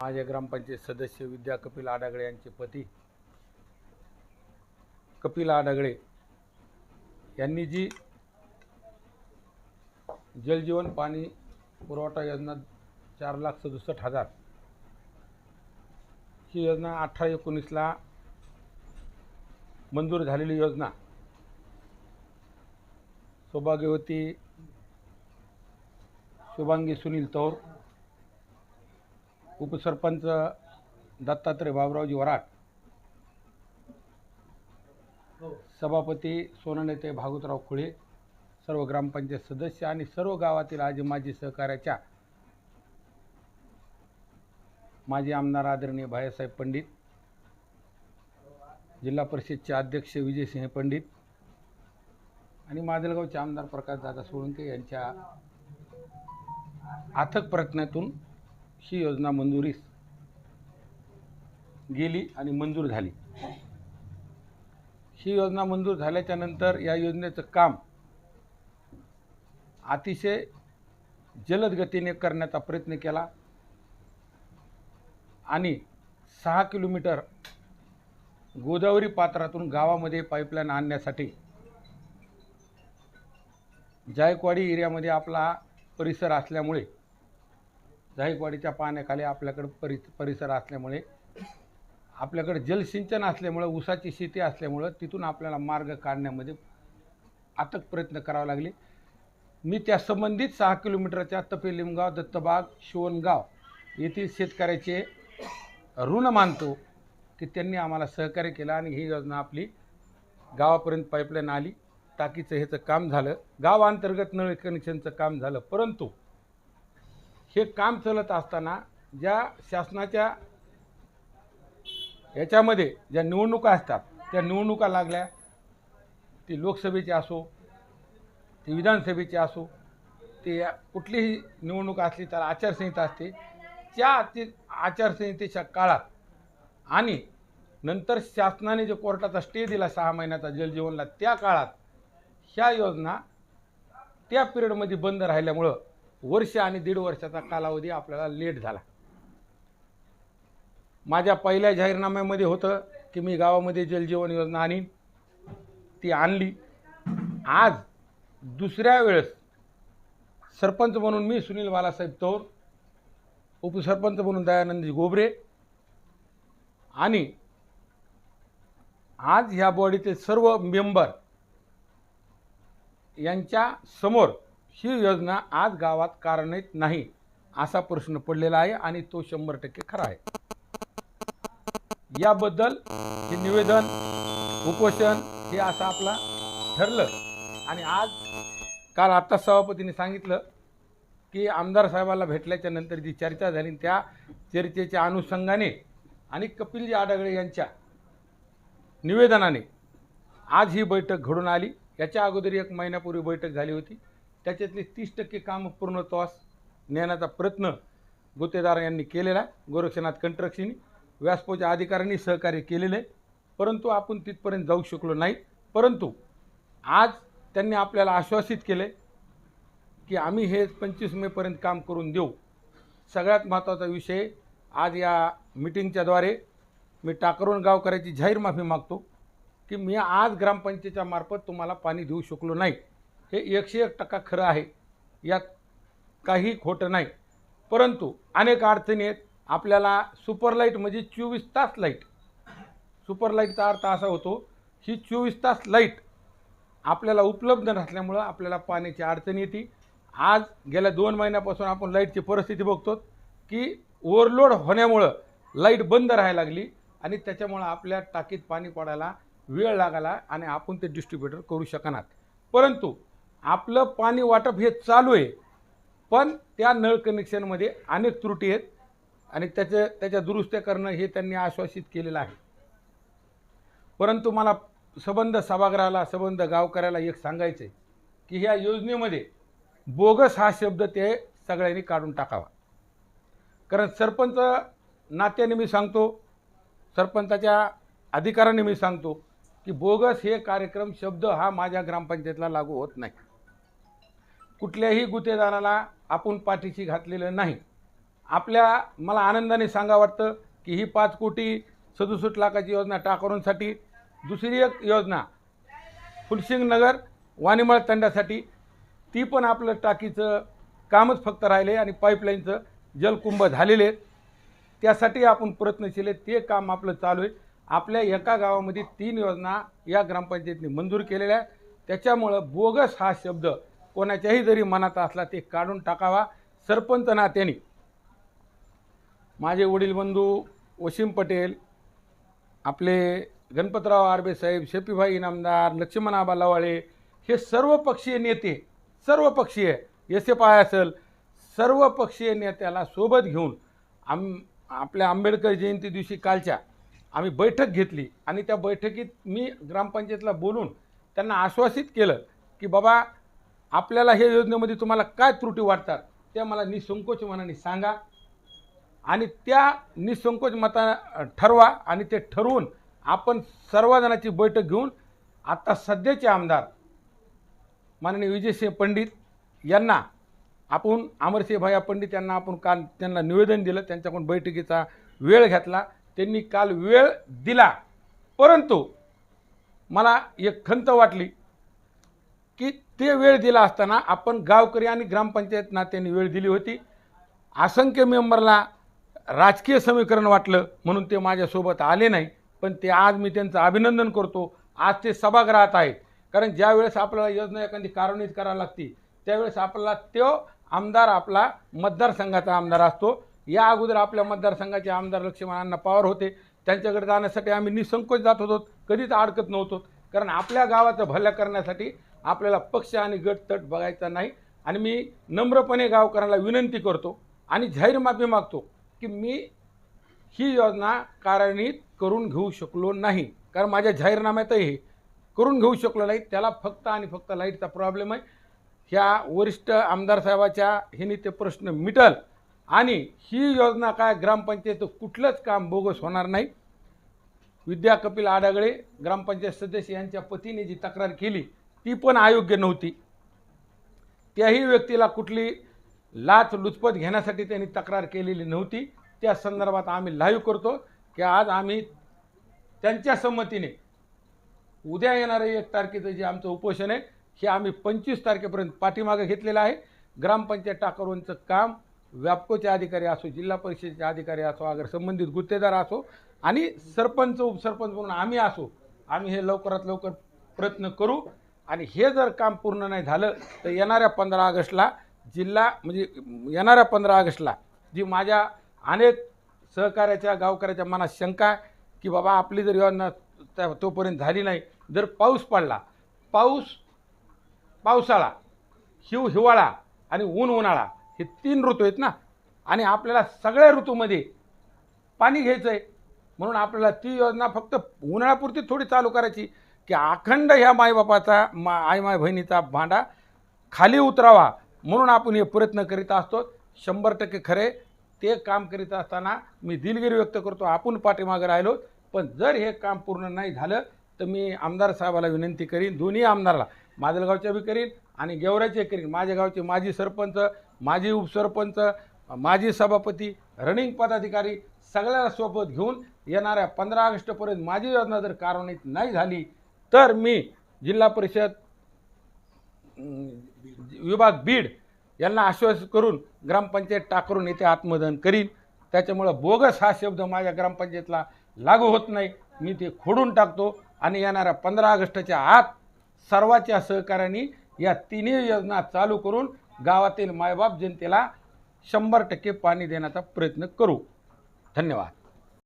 माझे ग्रामपंचायत सदस्य विद्या कपिल आडागळे यांचे पती. कपिल आडागळे यांनी जी जलजीवन पाणी पुरवठा योजना चार लाख सदुसष्ट हजार ही योजना अठरा एकोणीसला मंजूर झालेली योजना सौभाग्यवती शुभांगी सुनील तौर उपसरपंच दत्तात्रय बाबरावजी वराट सभापती सोननेते भागवतराव खुळे सर्व ग्रामपंचायत सदस्य आणि सर्व गावातील आजी माजी सहकार्याच्या माजी आमदार आदरणीय भायासाहेब पंडित जिल्हा परिषदचे अध्यक्ष विजयसिंह पंडित आणि माजलगावचे आमदार प्रकाश दादा सोळंके यांच्या अथक प्रयत्नातून ही योजना मंजुरीस गेली आणि मंजूर झाली. ही योजना मंजूर झाल्याच्यानंतर या योजनेचं काम अतिशय जलद गतीने करण्याचा प्रयत्न केला आणि सहा किलोमीटर गोदावरी पात्रातून गावामध्ये पाईपलाईन आणण्यासाठी जायकवाडी एरियामध्ये आपला परिसर असल्यामुळे जायकवाडीच्या पाण्याखाली आपल्याकडं परि परिसर असल्यामुळे आपल्याकडे जलसिंचन असल्यामुळं ऊसाची शेती असल्यामुळं तिथून आपल्याला मार्ग काढण्यामध्ये अथक प्रयत्न करावे लागले. मी त्या संबंधित सहा किलोमीटरच्या तपेलिमगाव दत्तबाग शिवणगाव येथील शेतकऱ्याचे ऋण मानतो. की त्यांनी आम्हाला सहकार्य केलं आणि ही योजना आपली गावापर्यंत पाईपलाईन आली. टाकीचं ह्याचं काम झालं. गावांतर्गत नळ कनेक्शनचं काम झालं. परंतु हे काम चालत असताना ज्या शासनाच्या याच्यामध्ये ज्या निवडणुका असतात त्या निवडणुका लागल्या. ती लोकसभेची असो ती विधानसभेची असो ते कुठलीही निवडणूक असली तर आचारसंहिता असते. त्या ती आचारसंहितेच्या काळात आणि नंतर शासनाने जो कोर्टाचा स्टे दिला सहा महिन्याचा जलजीवनला त्या काळात ह्या योजना त्या पिरियडमध्ये बंद राहिल्यामुळं वर्ष आणि दीड वर्षाचा कालावधी आपल्याला लेट झाला. माझ्या पहिल्या जाहीरनाम्यामध्ये होतं की मी गावामध्ये जलजीवन योजना आणीन. ती आणली. आज दुसऱ्या वेळेस सरपंच म्हणून मी सुनील बालासाहेब तौर उपसरपंच म्हणून दयानंदजी गोबरे आणि आज ह्या बॉडीचे सर्व मेंबर यांच्या समोर ही योजना आज गावात कारणीत नाही असा प्रश्न पडलेला आहे आणि तो शंभर टक्के खरा आहे. याबद्दल हे निवेदन उपोषण हे असं आपला ठरलं. आणि आज काल आत्ताच सभापतीने सांगितलं की आमदार साहेबाला भेटल्याच्या नंतर जी चर्चा झाली त्या चर्चेच्या अनुषंगाने आणि कपिलजी आडगळे यांच्या निवेदनाने आज ही बैठक घडून आली. याच्या अगोदर एक महिन्यापूर्वी बैठक झाली होती. त्याच्यातली तीस टक्के कामं पूर्णत्वास नेण्याचा प्रयत्न गुत्तेदार यांनी केलेला आहे. गोरक्षनाथ कंट्रक्शनी व्यासपोच्या अधिकाऱ्यांनी सहकार्य केलेलं आहे. परंतु आपण तिथपर्यंत जाऊ शकलो नाही. परंतु आज त्यांनी आपल्याला आश्वासित केले की आम्ही हे पंचवीस मेपर्यंत काम करून देऊ. सगळ्यात महत्त्वाचा विषय आज या मिटिंगच्याद्वारे मी टाकरून गावकऱ्याची जाहीर माफी मागतो की मी आज ग्रामपंचायतीच्या मार्फत तुम्हाला पाणी देऊ शकलो नाही. हे एकशे एक टक्का खरं आहे. यात काही खोटं नाही. परंतु अनेक अडचणी आहेत. आपल्याला सुपर लाइट म्हणजे चोवीस तास लाइट. सुपर लाईटचा अर्थ असा होतो ही चोवीस तास लाइट आपल्याला उपलब्ध नसल्यामुळं आपल्याला पाण्याची अडचण येते. आज गेल्या दोन महिन्यापासून आपण लाईटची परिस्थिती बघतो की ओव्हरलोड होण्यामुळं लाइट बंद राहायला लागली आणि त्याच्यामुळं आपल्या टाकीत पाणी पडायला वेळ लागाला आणि आपण ते डिस्ट्रीब्युटर करू शकणार. परंतु आपलं पाणी वाटप हे चालू आहे पण त्या नळ कनेक्शनमध्ये अनेक त्रुटी आहेत आणि त्याच्या त्याच्या दुरुस्त्या करणं हे त्यांनी आश्वासित केलेलं आहे. परंतु मला सबंध सभागृहाला सबंध गावकऱ्याला एक सांगायचं आहे की ह्या योजनेमध्ये बोगस हा शब्द ते सगळ्यांनी काढून टाकावा. कारण सरपंच नात्याने मी सांगतो सरपंचाच्या अधिकाराने मी सांगतो की बोगस हे कार्यक्रम शब्द हा माझ्या ग्रामपंचायतला लागू होत नाही. कुठल्याही गुतेदाराला आपण पाठीशी घातलेलं नाही. आपल्या मला आनंदाने सांगा वाटतं की ही पाच कोटी सदुसष्ट लाखाची योजना टाकरूंसाठी दुसरी एक योजना फुलसिंग नगर वाणीमळ तंड्यासाठी ती पण आपलं टाकीचं कामच फक्त राहिले आणि पाईपलाईनचं जलकुंभ झालेले आहेत. त्यासाठी आपण प्रयत्नशील आहे ते काम आपलं चालू आहे. आपल्या एका गावामध्ये तीन योजना या ग्रामपंचायतीने मंजूर केलेल्या आहे त्याच्यामुळं बोगस हा शब्द कोणाच्याही जरी मनात असला ते काढून टाकावा. सरपंच नात्याने. माझे वडील बंधू वसीम पटेल आपले गणपतराव आरबे साहेब शेपीभाई इनामदार लक्ष्मण आबा लवाळे हे सर्व पक्षीय नेते सर्व पक्षीय एस एफ आय असेल सर्व पक्षीय नेत्याला सोबत घेऊन आम आपल्या आंबेडकर जयंती दिवशी कालच्या आम्ही बैठक घेतली आणि त्या बैठकीत मी ग्रामपंचायतला बोलून त्यांना आश्वासित केलं की बाबा आपल्याला ह्या योजनेमध्ये तुम्हाला काय त्रुटी वाटतात त्या मला निसंकोच मनाने सांगा. आणि त्या निसंकोच मता ठरवा आणि ते ठरवून आपण सर्वजणाची बैठक घेऊन आता सध्याचे आमदार माननीय विजयसिंह पंडित यांना आपण अमरसिंह भाया पंडित यांना आपण काल त्यांना निवेदन दिलं त्यांच्याकडून बैठकीचा वेळ घेतला. त्यांनी काल वेळ दिला. परंतु मला एक खंत वाटली. की ते वेळ दिला असताना आपण गावकरी आणि ग्रामपंचायत नात्याने वेळ दिली होती. असंख्य मेंबरला राजकीय समीकरण वाटलं म्हणून ते माझ्यासोबत आले नाही पण ते आज मी त्यांचं अभिनंदन करतो. आज ते सभागृहात आहेत. कारण ज्या वेळेस आपल्याला योजना एखादी कार्यान्वित करावी लागते त्यावेळेस आपल्याला तो आमदार आपला मतदारसंघाचा आमदार असतो. या अगोदर आपल्या मतदारसंघाचे आमदार लक्ष्मणांना पवार होते. त्यांच्याकडे जाण्यासाठी आम्ही निसंकोच जात होतो. कधीच अडकत नव्हतो. कारण आपल्या गावाचं भलं करण्यासाठी आपल्याला पक्ष आणि गट तट बघायचा नाही. आणि मी नम्रपणे गावकऱ्यांना विनंती करतो आणि जाहीर माफी मागतो की मी ही योजना कार्यान्वित करून घेऊ शकलो नाही. कारण माझ्या जाहीरनाम्यातही करून घेऊ शकलो नाही. त्याला फक्त आणि फक्त लाईटचा प्रॉब्लेम आहे. ह्या वरिष्ठ आमदार साहेबाच्या ह्याने ते प्रश्न मिटल. आणि ही योजना काय ग्रामपंचायत कुठलंच काम बोगस होणार नाही. विद्या कपिल आडागळे ग्रामपंचायत सदस्य यांच्या पतीने जी तक्रार केली ती पण अयोग्य नव्हती. त्याही व्यक्तीला कुठली लाच लुचपत घेण्यासाठी त्यांनी तक्रार केलेली नव्हती. त्या संदर्भात आम्ही लाईव्ह करतो की आज आम्ही त्यांच्या संमतीने उद्या येणारं एक तारखेचं जे आमचं उपोषण आहे हे आम्ही पंचवीस तारखेपर्यंत पाठीमागं घेतलेलं आहे. ग्रामपंचायत टाकरवंचं काम व्यापकोचे अधिकारी असो जिल्हा परिषदेचे अधिकारी असो अगर संबंधित गुत्तेदार असो आणि सरपंच उपसरपंच म्हणून आम्ही असो आम्ही हे लवकरात लवकर प्रयत्न करू. आणि हे जर काम पूर्ण नाही झालं तर येणाऱ्या पंधरा ऑगस्टला जिल्हा म्हणजे येणाऱ्या पंधरा ऑगस्टला जी माझ्या अनेक सहकार्याच्या गावकऱ्याच्या मनात शंका आहे की बाबा आपली जर योजना त्या तोपर्यंत झाली नाही जर पाऊस पडला पाऊस पावसाळा हिव हिवाळा आणि ऊन उन्हाळा हे तीन ऋतू आहेत ना आणि आपल्याला सगळ्या ऋतूमध्ये पाणी घ्यायचं आहे म्हणून आपल्याला ती योजना फक्त उन्हाळ्यापुरती थोडी चालू करायची की अखंड ह्या मायबापाचा मा आई माय बहिणीचा भांडा खाली उतरावा म्हणून आपण हे प्रयत्न करीत असतो. शंभर टक्के खरे. ते काम करीत असताना मी दिलगिरी व्यक्त करतो. आपण पाठीमागे राहिलो. पण जर हे काम पूर्ण नाही झालं तर मी आमदार साहेबाला विनंती करीन दोन्ही आमदारला. माजलगावच्या बी करीन आणि गेवऱ्याचे करीन. माझ्या गावचे माजी सरपंच माजी उपसरपंच माजी सभापती रनिंग पदाधिकारी सगळ्याला सोबत घेऊन येणाऱ्या पंधरा ऑगस्टपर्यंत माझी योजना जर कारवाईत नाही झाली तर मी जिल्हा परिषद विभाग बीड यांना आश्वास करून ग्रामपंचायत टाकरून येथे आत्मदहन करीन. त्याच्यामुळं बोगस हा शब्द माझ्या ग्रामपंचायतला लागू होत नाही. मी ते खोडून टाकतो आणि येणाऱ्या पंधरा ऑगस्टच्या आत सर्वाच्या सहकार्याने या तिन्ही योजना चालू करून गावातील मायबाप जनतेला शंभर टक्के पाणी देण्याचा प्रयत्न करू. धन्यवाद.